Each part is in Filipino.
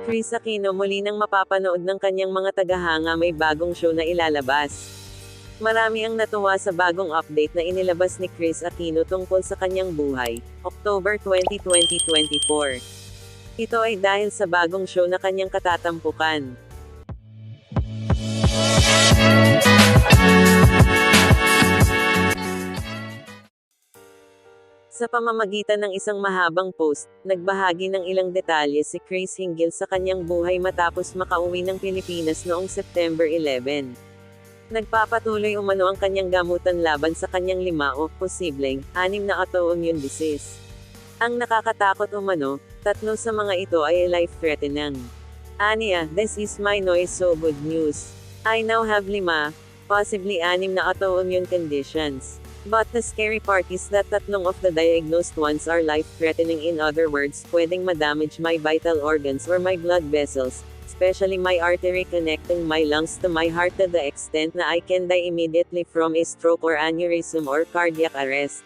Chris Aquino muli nang mapapanood ng kanyang mga tagahanga may bagong show na ilalabas. Marami ang natuwa sa bagong update na inilabas ni Chris Aquino tungkol sa kanyang buhay, October 20, 2024. Ito ay dahil sa bagong show na kanyang katatampukan. Sa pamamagitan ng isang mahabang post, nagbahagi ng ilang detalye si Chris hinggil sa kanyang buhay matapos makauwi ng Pilipinas noong September 11. Nagpapatuloy umano ang kanyang gamutan laban sa kanyang lima o, posibleng, anim na autoimmune disease. Ang nakakatakot umano, tatlo sa mga ito ay life-threatening. Aniya, this is my noise so good news. I now have lima, possibly anim na autoimmune conditions. But the scary part is that tatlong of the diagnosed ones are life-threatening in other words, pwedeng madamage my vital organs or my blood vessels, especially my artery connecting my lungs to my heart to the extent na I can die immediately from a stroke or aneurysm or cardiac arrest.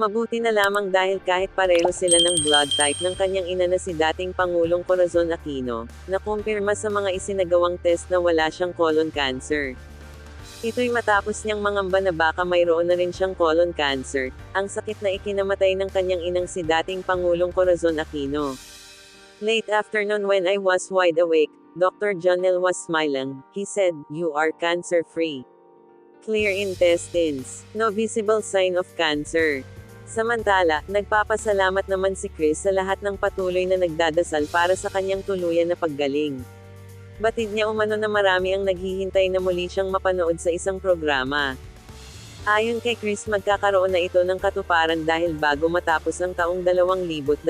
Mabuti na lamang dahil kahit pareho sila ng blood type ng kanyang ina na si dating Pangulong Corazon Aquino, nakumpirma sa mga isinagawang test na wala siyang colon cancer. Ito'y matapos niyang mangamba na baka mayroon na rin siyang colon cancer, ang sakit na ikinamatay ng kanyang inang si dating Pangulong Corazon Aquino. Late afternoon when I was wide awake, Dr. Jonel was smiling. He said, You are cancer-free. Clear intestines. No visible sign of cancer. Samantala, nagpapasalamat naman si Chris sa lahat ng patuloy na nagdadasal para sa kanyang tuluyan na paggaling. Batid niya umano na marami ang naghihintay na muli siyang mapanood sa isang programa. Ayon kay Chris magkakaroon na ito ng katuparan dahil bago matapos ang taong 2024,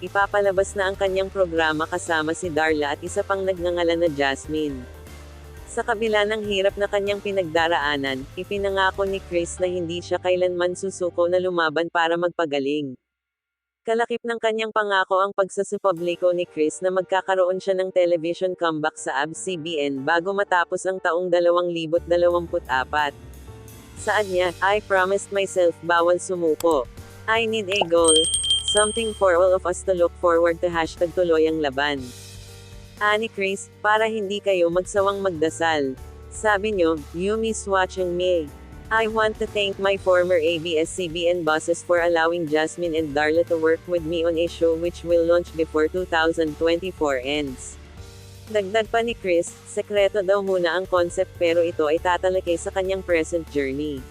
ipapalabas na ang kanyang programa kasama si Darla at isa pang nagngangalan na Jasmine. Sa kabila ng hirap na kanyang pinagdaraanan, ipinangako ni Chris na hindi siya kailanman susuko na lumaban para magpagaling. Kalakip ng kanyang pangako ang pagsasapubliko ni Chris na magkakaroon siya ng television comeback sa ABS-CBN bago matapos ang taong 2024. Saan niya, I promised myself bawal sumuko. I need a goal. Something for all of us to look forward to hashtag tuloy ang laban. Ani Chris, para hindi kayo magsawang magdasal. Sabi nyo, you miss watching me. I want to thank my former ABS-CBN bosses for allowing Jasmine and Darla to work with me on a show which will launch before 2024 ends. Dagdag pa ni Chris, sekreto daw muna ang concept pero ito ay tatalakay sa kanyang present journey.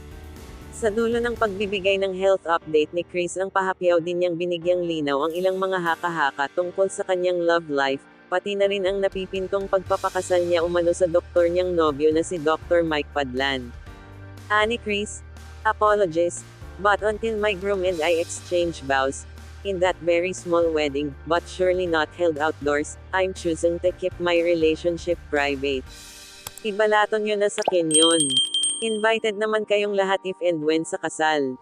Sa dulo ng pagbibigay ng health update ni Chris ang pahapyaw din niyang binigyang linaw ang ilang mga haka-haka tungkol sa kanyang love life, pati na rin ang napipintong pagpapakasal niya umano sa doktor niyang nobyo na si Dr. Mike Padlan. Ani Chris, apologies, but until my groom and I exchange vows, in that very small wedding, but surely not held outdoors, I'm choosing to keep my relationship private. Ibalaton nyo na sa canyon. Invited naman kayong lahat if and when sa kasal.